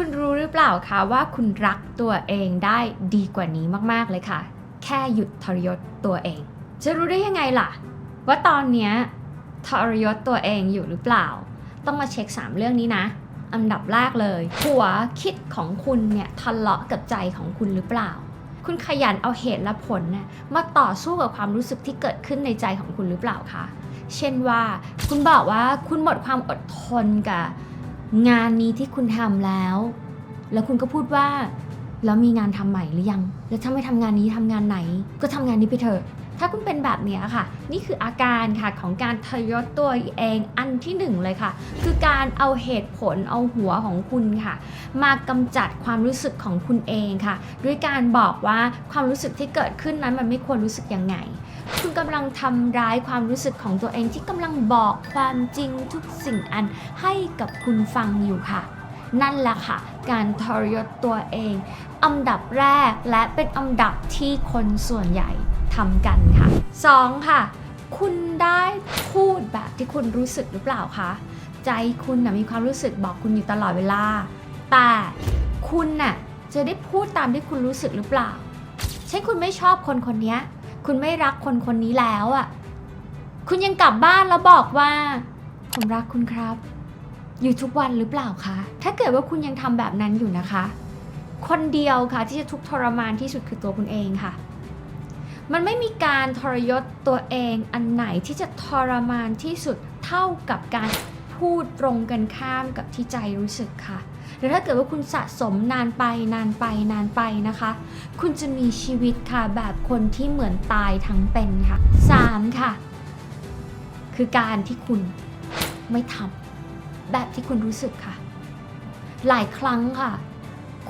คุณรู้หรือเปล่าคะว่าคุณรักตัวเองได้ดีกว่านี้มากๆเลยค่ะ แค่หยุดทรยศตัวเอง จะรู้ได้ยังไงล่ะ ว่าตอนเนี้ยทรยศตัวเองอยู่หรือเปล่า ต้องมาเช็ค 3 เรื่องนี้นะ อันดับแรกเลย หัวคิดของคุณเนี่ยทะเลาะกับใจของคุณหรือเปล่า คุณขยันเอาเหตุและผลน่ะมาต่อสู้กับความรู้สึกที่เกิดขึ้นในใจของคุณหรือเปล่าคะ เช่นว่าคุณบอกว่าคุณหมดความอดทนกับ งานนี้ที่คุณทำแล้ว แล้วคุณก็พูดว่า แล้วมีงานทำใหม่หรือยัง แล้วถ้าไม่ทำงานนี้ทำงานไหน ก็ทำงานนี้ไปเถอะ ถ้าคุณเป็นแบบเนี้ยค่ะ นี่คืออาการค่ะของการทรยศตัวเองอันที่หนึ่งเลยค่ะ คือการเอาเหตุผลเอาหัวของคุณค่ะ มากำจัดความรู้สึกของคุณเองค่ะ ด้วยการบอกว่าความรู้สึกที่เกิดขึ้นนั้นมันไม่ควรรู้สึกยังไง คุณกำลังทำร้ายความรู้สึกของตัวเองที่กำลังบอกความจริงทุกสิ่งอันให้กับคุณฟังอยู่ค่ะ นั่นแหละค่ะ การทรยศตัวเองอันดับแรกและเป็นอันดับที่คนส่วนใหญ่ทำกันค่ะ 2. ค่ะ คุณได้พูดแบบที่คุณรู้สึกหรือเปล่าคะใจคุณนะมีความรู้สึกบอกคุณอยู่ตลอดเวลา แต่คุณน่ะจะได้พูดตามที่คุณรู้สึกหรือเปล่า เช่นคุณไม่ชอบคนคนนี้ คุณไม่รักคนคนนี้แล้วอะ่ะ คุณยังกลับบ้านแล้วบอกว่า ผมรักคุณครับ อยู่ทุกวันหรือเปล่าคะ ถ้าเกิดว่าคุณยังทำแบบนั้นอยู่นะคะ คนเดียวค่ะที่จะทุกทรมานที่สุดคือตัวคุณเองค่ะ มันไม่มีการทรยศตัวเองอันไหนที่จะทรมานที่สุดเท่ากับการพูดตรงกันข้ามกับที่ใจรู้สึกค่ะ หรือถ้าเกิดว่าคุณสะสมนานไปนานไปนานไปนะคะ คุณจะมีชีวิตค่ะแบบคนที่เหมือนตายทั้งเป็นค่ะ 3. ค่ะ คือการที่คุณไม่ทำแบบที่คุณรู้สึกค่ะ หลายครั้งค่ะ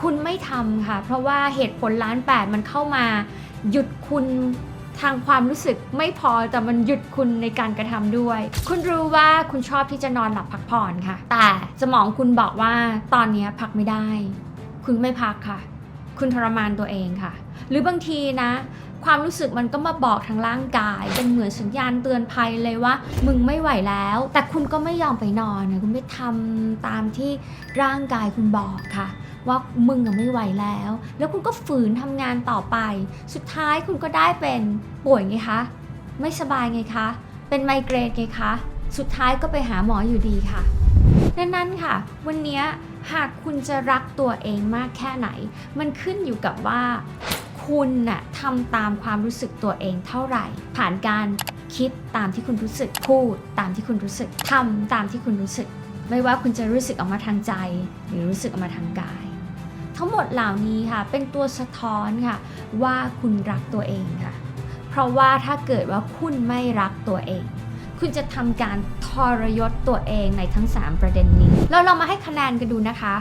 คุณไม่ทำค่ะ เพราะว่าเหตุผลล้านแปดมันเข้ามา หยุดคุณ ทางความรู้สึกไม่พอแต่มันหยุดคุณในการกระทำด้วย คุณรู้ว่าคุณชอบที่จะนอนหลับพักผ่อนค่ะ แต่สมองคุณบอกว่าตอนนี้พักไม่ได้ คุณไม่พักค่ะ คุณทรมานตัวเองค่ะ หรือบางทีนะ ความรู้สึกมันก็มาบอกทางร่างกาย เป็นเหมือนสัญญาณเตือนภัยเลยว่า มึงไม่ไหวแล้ว แต่คุณก็ไม่ยอมไปนอนคุณไม่ทำตามที่ร่างกายคุณบอกค่ะ ว่ามึงอะไม่ไหวแล้ว แล้วคุณก็ฝืนทำงานต่อไป สุดท้ายคุณก็ได้เป็นป่วยไงคะ ไม่สบายไงคะ เป็นไมเกรนไงคะ สุดท้ายก็ไปหาหมออยู่ดีค่ะดังนั้นค่ะ วันนี้หากคุณจะรักตัวเองมากแค่ไหน มันขึ้นอยู่กับว่า คุณน่ะทำตามความรู้สึกตัวเองเท่าไหร่ ผ่านการคิดตามที่คุณรู้สึกพูด ตามที่คุณรู้สึกทำตามที่คุณรู้สึก ไม่ว่าคุณจะรู้สึกออกมาทางใจ หรือรู้สึกออกมาทางกาย ทั้งหมดเหล่านี้ค่ะ เป็นตัวสะท้อนค่ะ ว่าคุณรักตัวเองค่ะ เพราะว่าถ้าเกิดว่าคุณไม่รักตัวเอง คุณจะทำการทรยศตัวเองในทั้ง 3 ประเด็นนี้เราเรามาให้คะแนนกันดูนะคะ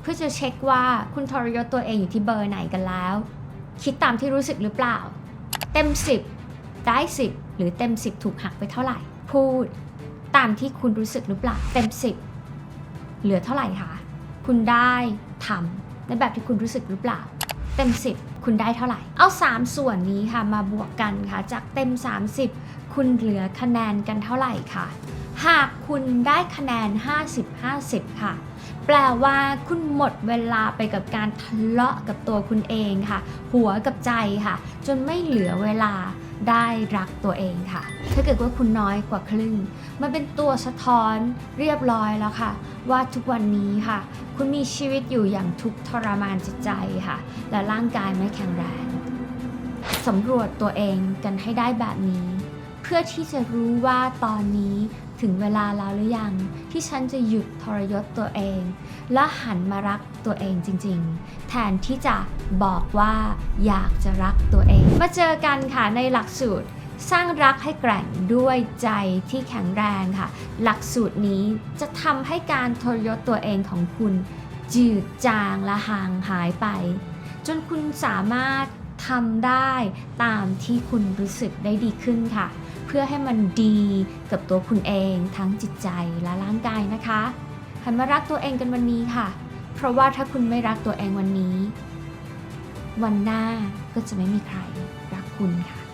เพื่อจะเช็คว่าคุณทรยศตัวเองอยู่ที่เบอร์ไหนกันแล้ว คิดตามที่รู้สึกหรือเปล่า เต็ม 10 ได้ 10 หรือเต็ม 10 ถูกหักไปเท่าไหร่ พูดตามที่คุณรู้สึกหรือเปล่า เต็ม 10 เหลือเท่าไหร่คะคุณได้ทำ ในแบบที่คุณรู้สึกหรือเปล่า เต็ม 10 คุณได้เท่าไหร่ เอา 3 ส่วนนี้ค่ะมาบวกกันค่ะ จากเต็ม 30 คุณเหลือคะแนนกันเท่าไหร่ค่ะ หากคุณได้คะแนน 50-50 ค่ะแปลว่าคุณหมดเวลาไปกับการทะเลาะกับตัวคุณเองค่ะ หัวกับใจค่ะ จนไม่เหลือเวลา ได้รักตัวเองค่ะ ถ้าเกิดว่าคุณน้อยกว่าครึ่ง มันเป็นตัวสะท้อนเรียบร้อยแล้วค่ะ ว่าทุกวันนี้ค่ะ คุณมีชีวิตอยู่อย่างทุกทรมานจิตใจค่ะ และร่างกายไม่แข็งแรงสำรวจตัวเองกันให้ได้แบบนี้ เพื่อที่จะรู้ว่าตอนนี้ ถึงเวลาแล้วหรือยัง ที่ฉันจะหยุดทรยศตัวเอง และหันมารักตัวเองจริง ๆ แทนที่จะบอกว่าอยากจะรักตัวเอง มาเจอกันค่ะในหลักสูตรสร้างรักให้แกร่งด้วยใจที่แข็งแรงค่ะ หลักสูตรนี้จะทำให้การทรยศตัวเองของคุณ จืดจางและห่างหายไป จนคุณสามารถทำได้ตามที่คุณรู้สึกได้ดีขึ้นค่ะ เพื่อให้มันดีกับตัวคุณเองทั้งจิตใจและร่างกายนะคะหันมารักตัวเองกันวันนี้ค่ะ เพราะว่าถ้าคุณไม่รักตัวเองวันนี้ วันหน้าก็จะไม่มีใครรักคุณค่ะ